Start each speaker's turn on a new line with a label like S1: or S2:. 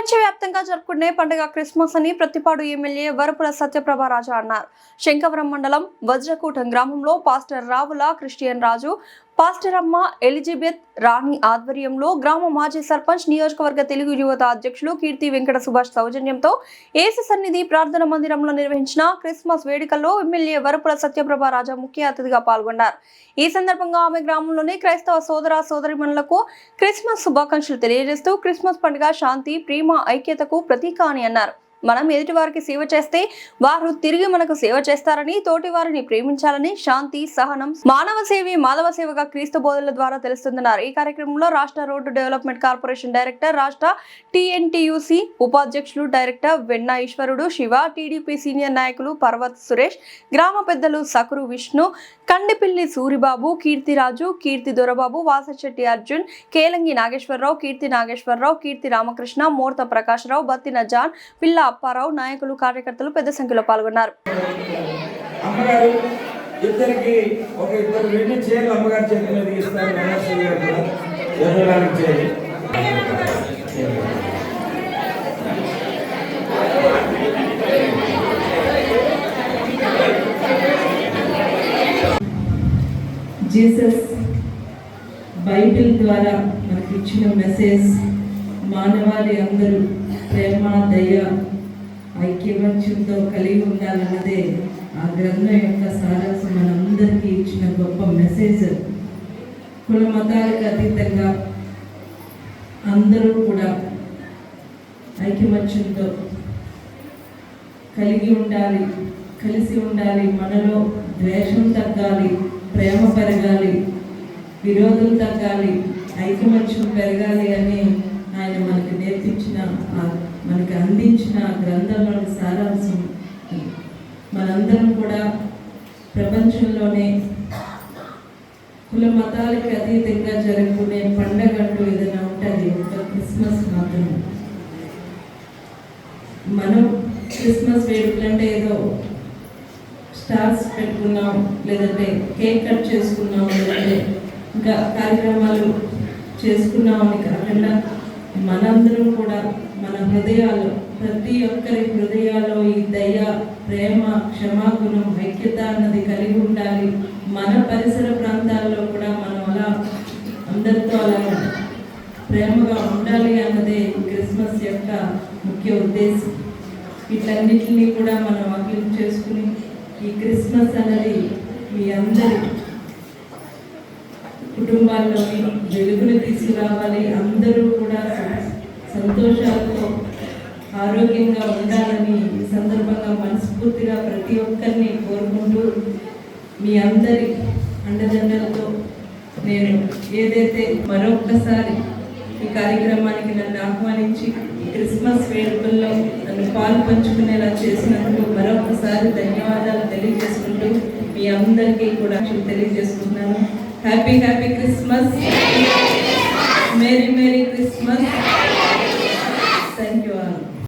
S1: ప్రపంచవ్యాప్తంగా జరుపుకునే పండుగ క్రిస్మస్ అని ప్రతిపాడు ఎమ్మెల్యే వరపుల సత్యప్రభ రాజా అన్నారు. శంకవరం మండలం వజ్రకూటం గ్రామంలో pastor Ravula Christian Raju pastor అమ్మ ఎలిజబెత్ రాణి ఆధ్వర్యంలో గ్రామ మాజీ సర్పంచ్ నియోజకవర్గ తెలుగు యువత అధ్యక్షులు కీర్తి వెంకట సుభాష్ సౌజన్యంతో ఏసు సన్నిధి ప్రార్థన మందిరంలో నిర్వహించిన క్రిస్మస్ వేడుకల్లో ఎమ్మెల్యే వరపుల సత్యప్రభ రాజా ముఖ్య అతిథిగా పాల్గొన్నారు. ఈ సందర్భంగా ఆమె గ్రామంలోని క్రైస్తవ సోదర సోదరిమణులకు క్రిస్మస్ శుభాకాంక్షలు తెలియజేస్తూ క్రిస్మస్ పండుగ శాంతి ప్రేమ ఐక్యతకు ప్రతీక అని అన్నారు. మనం ఎదుటి వారికి సేవ చేస్తే వారు తిరిగి మనకు సేవ చేస్తారని తోటి వారిని ప్రేమించాలని శాంతి సహనం మానవ సేవి మాధవ సేవగా క్రీస్తు బోధనల ద్వారా తెలుస్తుందన్నారు. ఈ కార్యక్రమంలో రాష్ట్ర రోడ్డు డెవలప్మెంట్ కార్పొరేషన్ డైరెక్టర్ రాష్ట్ర టీఎన్టీయూసీ ఉపాధ్యక్షులు director Venna Eswarudu Shiva TDP senior నాయకులు పర్వత్ సురేష్ గ్రామ పెద్దలు సకురు విష్ణు కండిపిల్లి సూరిబాబు కీర్తిరాజు కీర్తి దొరబాబు వాసశెట్టి అర్జున్ కేలంగి నాగేశ్వరరావు కీర్తి నాగేశ్వరరావు కీర్తి రామకృష్ణ మూర్త ప్రకాశ్రావు బత్తిన జాన్ పిల్ల అప్పారావు నాయకులు కార్యకర్తలు పెద్ద సంఖ్యలో పాల్గొన్నారు.
S2: అమ్మగారు ఇద్దరికి ఒక ఇద్దరు రెండు చీరలు అమ్మగారి చేతి మీద ఇస్తారు
S3: జీసస్ బైబిల్ ద్వారా మనకి ఇచ్చిన మెసేజ్ మానవాళి అందరూ ప్రేమ దయ ఐక్యవంచంతో కలిగి ఉండాలన్నదే ఆ గ్రంథం యొక్క సారాంశం. మనందరికీ ఇచ్చిన గొప్ప మెసేజ్. కుల మతాలకు అతీతంగా అందరూ కూడా ఐక్యమత్యంతో కలిగి ఉండాలి కలిసి ఉండాలి మనలో ద్వేషం తగ్గాలి ప్రేమ పెరగాలి విరోధం తగ్గాలి ఐకమత్యం పెరగాలి అని ఆయన మనకి నేర్పించిన మనకు మనకి అందించిన గ్రంథంలోని సారాంశం మనందరం కూడా ప్రపంచంలోనే కుల మతాలకు అతీతంగా జరుపుకునే పండగ అంటూ ఏదైనా ఉంటుంది ఒక క్రిస్మస్ మాత్రమే. మనం క్రిస్మస్ వేడుకలంటే ఏదో స్టార్స్ పెట్టుకున్నాం లేదంటే కేక్ కట్ చేసుకున్నాం లేదంటే ఇంకా కార్యక్రమాలు చేసుకున్నాం అని కాకుండా మనందరం కూడా మన హృదయాలు ప్రతి ఒక్కరి హృదయాల్లో ఈ దయ ప్రేమ క్షమాగుణం ఐక్యత అన్నది కలిగి ఉండాలి. మన పరిసర ప్రాంతాల్లో కూడా మనం అలా అందరితో అలా ప్రేమగా ఉండాలి అన్నదే క్రిస్మస్ యొక్క ముఖ్య ఉద్దేశం. వీటన్నిటిని కూడా మనం అభివృద్ధి చేసుకుని ఈ క్రిస్మస్ అనేది మీ అందరి కుటుంబాల్లోని వెలుగును తీసుకురావాలి. అందరూ కూడా సంతోషాలతో ఆరోగ్యంగా ఉండాలని ఈ సందర్భంగా మనస్ఫూర్తిగా ప్రతి ఒక్కరిని కోరుకుంటూ మీ అందరి అండదండలతో నేను ఏదైతే మరొక్కసారి ఈ కార్యక్రమానికి నన్ను ఆహ్వానించి క్రిస్మస్ వేడుకల్లో నన్ను పాలు పంచుకునేలా చేసినందుకు మరొకసారి ధన్యవాదాలు తెలియజేసుకుంటూ మీ అందరికీ కూడా తెలియజేసుకుంటున్నాను. Happy happy Christmas merry merry Christmas